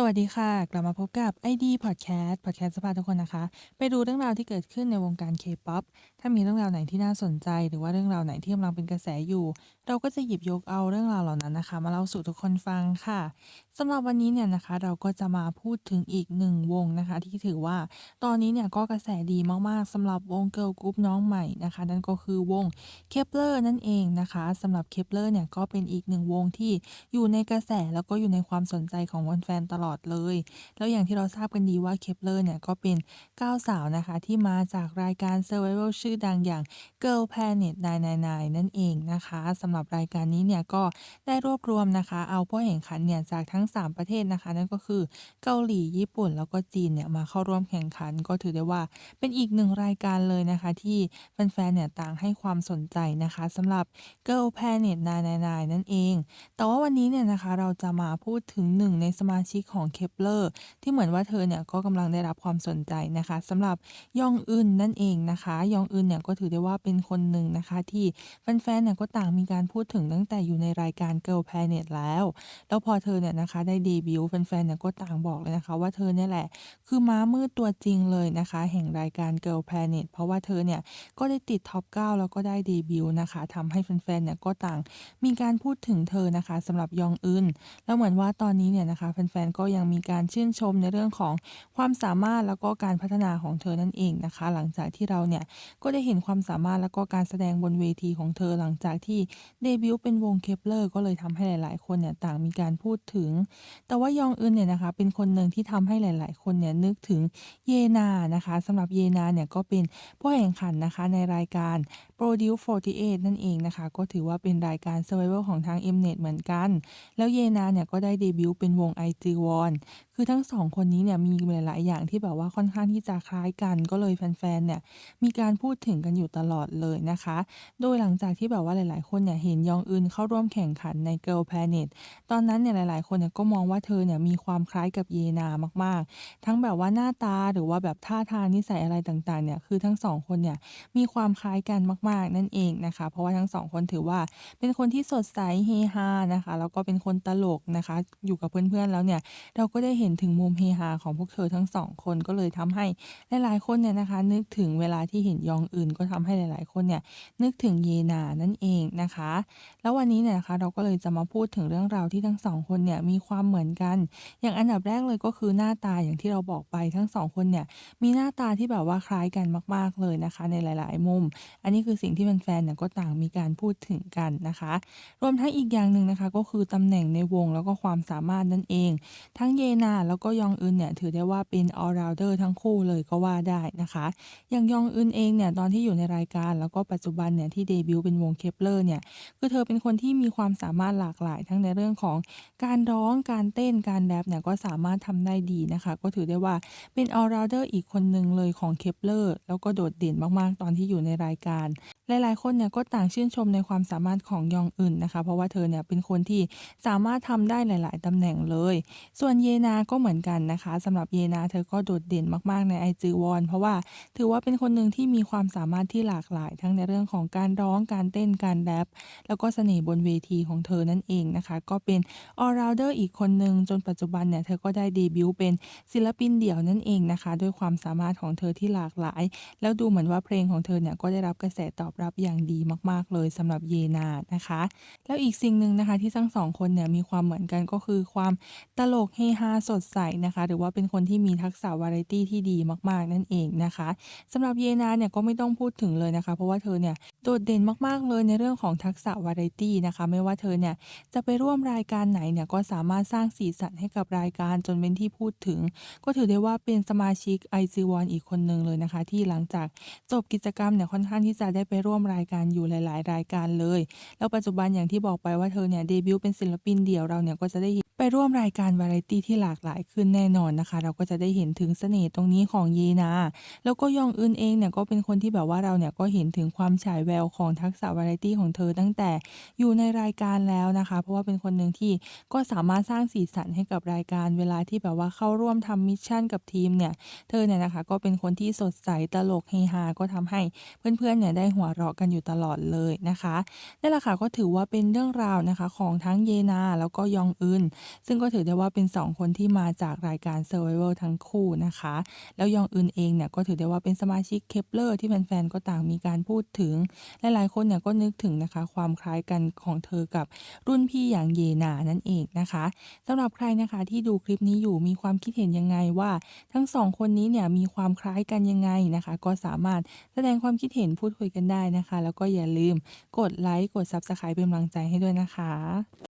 สวัสดีค่ะ กลับมาพบกับ ID Podcast Podcast สภาทุกคนนะคะ ไปดูเรื่องราวที่เกิดขึ้นในวงการ K-pop ถ้ามีเรื่องราวไหนที่น่าสนใจ หรือว่าเรื่องราวไหนที่กำลังเป็นกระแสอยู่ เราก็จะหยิบยกเอาเรื่องราวเหล่านั้นนะคะ มาเล่าสู่ทุกคนฟังค่ะ สำหรับวันนี้เนี่ยนะคะเราก็จะมาพูดถึงอีกหนึ่งวงนะคะ ที่ถือว่าตอนนี้เนี่ยก็กระแสดีมากๆสำหรับวง Girl Group น้องใหม่นะคะ นั่นก็คือวง Kep1er นั่นเองนะคะสำหรับ Kep1er เนี่ยก็เป็นอีกหนึ่งวงที่อยู่ในกระแสแล้วก็อยู่ในความสนใจของแฟนๆตลอดเลย แล้วอย่างที่เราทราบกันดีว่า Kep1er เนี่ยก็เป็น9สาวนะคะ ที่มาจากรายการ Survival ชื่อดังอย่าง Girl Planet 999นั่นเองนะคะสำหรับรายการนี้เนี่ยก็ได้รวบรวมนะคะ เอาผู้แข่งขันเนี่ยจากทั้ง3 ประเทศนะคะ นั่นก็คือเกาหลีญี่ปุ่นแล้วก็จีนเนี่ยมาเข้าร่วมแข่งขัน ก็ถือได้ว่าเป็นอีกหนึ่งรายการเลยนะคะ ที่แฟนๆเนี่ยต่างให้ความสนใจนะคะสำหรับ Girl Planet 999 นั่นเอง แต่ว่าวันนี้เนี่ยนะคะเราจะมาพูดถึงหนึ่งในสมาชิกของ Kep1er ที่เหมือนว่าเธอเนี่ยก็กำลังได้รับความสนใจนะคะสำหรับยองอึนนั่นเองนะคะ ยองอึนเนี่ยก็ถือได้ว่าเป็นคนหนึ่งนะคะที่แฟนๆเนี่ยก็ต่างมีการพูดถึงตั้งแต่อยู่ในรายการ Girl Planet แล้ว แล้วพอเธอเนี่ยนะคะได้เดบิวต์แฟนๆเนี่ยก็ต่างบอกเลยนะคะ ว่าเธอเนี่ยแหละ คือม้ามืดตัวจริงเลยนะคะ แห่งรายการ Girl Planet เพราะว่าเธอเนี่ยก็ได้ติดท็อป 9 แล้วก็ได้เดบิวต์นะคะทำให้แฟนๆเนี่ยก็ต่างมีการพูดถึงเธอนะคะสำหรับยองอึนแล้วเหมือนว่าตอนนี้เนี่ยนะคะแฟนๆก็ยังมีการชื่นชมในเรื่องของความสามารถแล้วก็การพัฒนาของเธอนั่นเองนะคะ หลังจากที่เราเนี่ยก็ได้เห็นความสามารถแล้วก็การแสดงบนเวทีของเธอหลังจากที่เดบิวต์เป็นวง Kep1er ก็เลยทำให้หลาย ๆ คนเนี่ยต่างมีการพูดถึงแต่ว่ายองอึนเนี่ยนะคะเป็นคนหนึ่งที่ทำให้หลาย ๆ คนเนี่ยนึกถึงเยนานะคะสำหรับเยนาเนี่ยก็เป็นผู้แข่งขันนะคะในรายการ Produce 48 นั่นเองนะคะ ก็ถือว่าเป็นรายการ Survival ของทาง Mnet เหมือนกัน แล้วเยนาเนี่ยก็ได้เดบิวต์เป็นวง IZ*ONE คือทั้ง2คนนี้เนี่ยมีหลาย ๆ อย่างที่แบบว่าค่อนข้างที่จะคล้ายกัน ก็เลยแฟน ๆ เนี่ยมีการพูดถึงกันอยู่ตลอดเลยนะคะ โดยหลังจากที่แบบว่าหลาย ๆ คนเนี่ยเห็นยองอึนเข้าร่วมแข่งขันใน Girl Planet ตอนนั้นเนี่ยหลาย ๆ คนเนี่ยก็มองว่าเธอเนี่ยมีความคล้ายกับเยนามากๆ ทั้งแบบว่าหน้าตาหรือว่าแบบท่าทางนิสัยอะไรต่างๆเนี่ยคือทั้ง2คนเนี่ยมีความคล้ายกันมากๆ นั่นเองนะคะ เพราะว่าทั้ง2คนถือว่าเป็นคนที่สดใสเฮฮานะคะแล้วก็เป็นคนตลกนะคะ อยู่กับเพื่อนๆแล้วเนี่ยเราก็ได้เห็นถึงมุมเฮฮาของพวกเธอทั้ง2คนก็เลยทำให้หลายๆคนเนี่ยนะคะ นึกถึงเวลาที่เห็นยองอึนก็ทำให้หลายๆคนเนี่ยนึกถึงเยนานั่นเองนะคะ แล้ววันนี้เนี่ยนะคะเราก็เลยจะมาพูดถึงเรื่องราวที่ทั้ง2คนเนี่ยมีความเหมือนกัน อย่างอันดับแรกเลยก็คือหน้าตาอย่างที่เราบอกไปทั้ง2คนเนี่ยมีหน้าตาที่แบบว่าคล้ายกันมาก ๆเลยนะคะ ในหลาย ๆ มุม อันนี้คือสิ่งที่แฟนๆเนี่ยก็ต่างมีการพูดถึงกันนะคะ รวมทั้งอีกอย่างหนึ่งนะคะ ก็คือตำแหน่งในวงแล้วก็ความสามารถนั่นเอง ทั้งเยนาแล้วก็ยองอึนเนี่ยถือได้ว่าเป็น all rounder ทั้งคู่เลยก็ว่าได้นะคะ อย่างยองอึนเองเนี่ยตอนที่อยู่ในรายการแล้วก็ปัจจุบันเนี่ยที่เดบิวต์เป็นวง Kep1er เนี่ยคือเธอเป็นคนที่มีความสามารถหลากหลายทั้งในเรื่องของการร้ององการเต้นการแรปเนี่ยก็สามารถทำได้ดีนะคะ ก็ถือได้ว่าเป็น all rounder อีกคนหนึ่งเลยของ Kep1er แล้วก็โดดเด่นมากๆ ตอนที่อยู่ในรายการ หลายๆ คนเนี่ยก็ต่างชื่นชมในความสามารถของยองอึนนะคะ เพราะว่าเธอเนี่ยเป็นคนที่สามารถทำได้หลาย ๆตำแหน่งเลย ส่วนเยนาก็เหมือนกันนะคะสำหรับเยนาเธอก็โดดเด่นมากๆใน IZ*ONE เพราะว่าถือว่าเป็นคนหนึ่งที่มีความสามารถที่หลากหลาย ทั้งในเรื่องของการร้องการเต้นการแรปแล้วก็เสน่ห์บนเวทีของเธอนั่นเองนะคะ ก็เป็น all rounder อีอีกคนหนึ่งจนปัจจุบันเนี่ยเธอก็ได้เดบิวต์เป็นศิลปินเดี่ยวนั่นเองนะคะด้วยความสามารถของเธอที่หลากหลาย แล้วดูเหมือนว่าเพลงของเธอเนี่ยก็ได้รับกระแสตอบรับอย่างดีมากๆ เลยสำหรับเยนานะคะ แล้วอีกสิ่งหนึ่งนะคะที่ทั้ง2คนเนี่ยมีความเหมือนกันก็คือความตลกเฮฮาสดใสนะคะ หรือว่าเป็นคนที่มีทักษะวาไรตี้ที่ดีมากๆ นั่นเองนะคะสำหรับเยนาเนี่ยก็ไม่ต้องพูดถึงเลยนะคะ เพราะว่าเธอเนี่ยโดดเด่นมากๆเลยในเรื่องของทักษะวาไรตี้นะคะ ไม่ว่าเธอเนี่ยจะไปร่วมรายการไหนเนี่ยก็สามารถสร้างสีสันให้กับรายการจนเป็นที่พูดถึง ก็ถือได้ว่าเป็นสมาชิก IZ*ONE อีกคนหนึ่งเลยนะคะ ที่หลังจากจบกิจกรรมเนี่ยค่อนข้างที่จะได้ไปร่วมรายการอยู่หลาย ๆ รายการเลย แล้วปัจจุบันอย่างที่บอกไปว่าเธอเนี่ยเดบิวต์เป็นศิลปินเดี่ยวเราเนี่ยก็จะได้ไปร่วมรายการวาไรตี้ที่หลากหลายขึ้นแน่นอนนะคะ เราก็จะได้เห็นถึงเสน่ห์ตรงนี้ของเยนา แล้วก็ยองอึนเองเนี่ยก็เป็นคนที่แบบว่าเราเนี่ยก็เห็นถึงความฉายแววของทักษะวาไรตี้ของเธอตั้งแต่อยู่ในรายการแล้วนะคะ เพราะว่าเป็นคนหนึ่งที่ก็สามารถสร้างสีสันให้กับรายการเวลาที่แบบว่าเข้าร่วมทำมิชชั่นกับทีมเนี่ย เธอเนี่ยนะคะก็เป็นคนที่สดใสตลกเฮฮาก็ทำให้เพื่อนๆเนี่ยได้หัวเราะกันอยู่ตลอดเลยนะคะนั่นแหละค่ะก็ถือว่าเป็นเรื่องราวนะคะของทั้งเยนาแล้วก็ยองอึนซึ่งก็ถือได้ว่าเป็น 2 คนที่มาจากรายการ Survival ทั้งคู่นะคะ แล้วยองอึนเองเนี่ยก็ถือได้ว่าเป็นสมาชิก Kep1er ที่แฟนๆก็ต่างมีการพูดถึงหลายๆคนเนี่ยก็นึกถึงนะคะความคล้ายกันของเธอกับรุ่นพี่อย่างเยนานั่นเองนะคะสำหรับใครนะคะที่ดูคลิปนี้อยู่มีความคิดเห็นยังไงว่า ทั้งสองคนนี้เนี่ยมีความคล้ายกันยังไงนะคะ ก็สามารถแสดงความคิดเห็นพูดคุยกันได้นะคะ แล้วก็อย่าลืมกดไลค์กด Subscribe เป็นกำลังใจให้ด้วยนะคะ